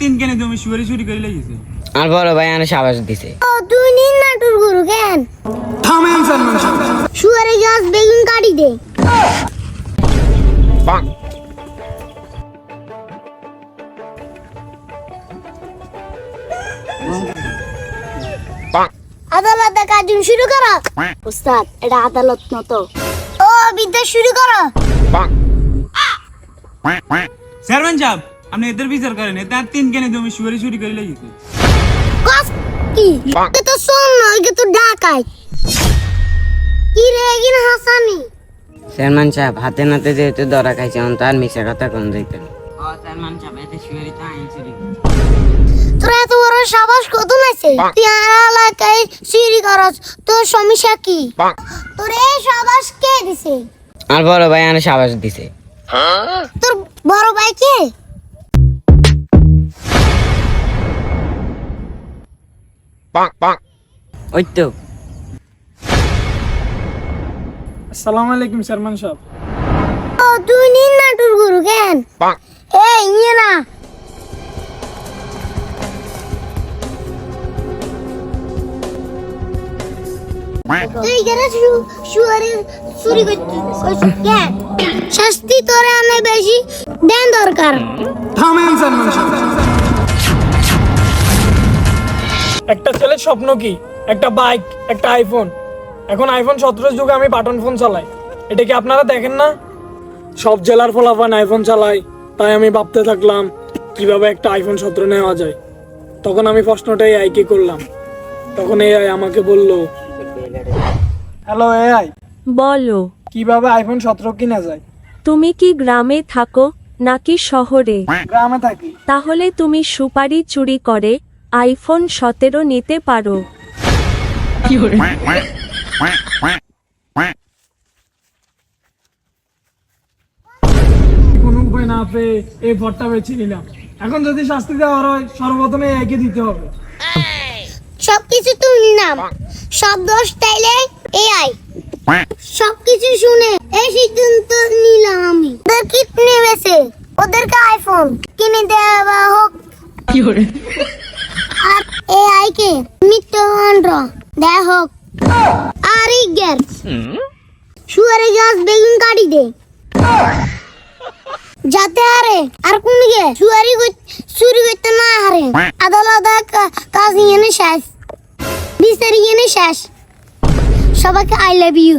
তিন কেনে তুমি শুয়ারি চুরি করে লেগেছে আর বড় ভাই আনে সাবাস দিছে। ও তুই নিন নাটুর গরু কেন? থামেন সালমান শুয়ারে গাছ বেগুন কাটি দে। আদালতে কাজ শুরু করো। উস্তাদ এটা আদালত মতো। ও বিদ্যা শুরু করো। চেয়ারম্যান সাহেব আপনি এদের বিচার করেন এতে আর তিন কেনে তুমি শুয়ারি চুরি করে লেগেছে কস কি? এ তো শোন না একে তো ডাকাই। কি রে এগিন হাসানি? চেয়ারম্যান সাহেব হাতে নাতে যেহেতু ধরা খাইছে অন তার মিশা কথা কোন যাইতেন চেয়ারম্যান সাহেব এতে শুয়ারি তো আইন চুরি। তোর এত বড় সাবাস কত নাইছে? তুই আর এলাকায় চুরি করস তোর সমস্যা কি? তোর এই সাবাস কে দিছে? আর বড় ভাই আনে সাবাস দিছে। তোর বড় ভাই কে? ওই তো। আসসালামু আলাইকুম সালমান সাহেব। ও তুই নিন না তোর গুরু কেন? এই ইয়ে না। তুই শু- শুয়ারের চুরি করতে কেন? শাস্তি তোরে আনে বেশি দেন দরকার। থামেন সাহেব। একটা ছেলের স্বপ্ন কি? একটা বাইক একটা আইফোন এখন আইফোন সতেরো যুগে আমি বাটন ফোন চালাই। এটা কি আপনারা দেখেন না? সব জেলার ফলাফান আইফোন চালাই। তাই আমি ভাবতে থাকলাম কীভাবে একটা আইফোন সতেরো নেওয়া যায়? তখন আমি প্রশ্নটাই আইকে করলাম। তখন এআই আমাকে বলল হ্যালো এআই বলো। কীভাবে আইফোন সতেরো কিনা যায়? তুমি কি গ্রামে থাকো নাকি শহরে? গ্রামে থাকি। তাহলে তুমি সুপারি চুরি করে আইফোন সতেরো নিতে পারো। কোনো উপায় না পেয়ে এই ভরটা বেছে নিলাম। এখন যদি শাস্তি দেওয়া হয় সর্বপ্রথমে একে দিতে হবে। সবকিছু তুই নিলাম সব দোষ তাইলে এআই। সবকিছু শুনে এই সিদ্ধান্ত নিলাম আমি। ওদের কি নেমেছে ওদেরকে আইফোন কিনে দেওয়া হোক। আর এআই কে মৃত্যুদণ্ড দেয়া হোক আর ইজ্ঞার শুয়ারে গাছ বেগুন কাটি দে। যাতে আরে, আর কোন গে? চুয়ারি চুরি করতে না হারে। আদালত কাজ নিয়ে শেষ। বিচারি নিয়ে শেষ। সবাইকে আই লাভ ইউ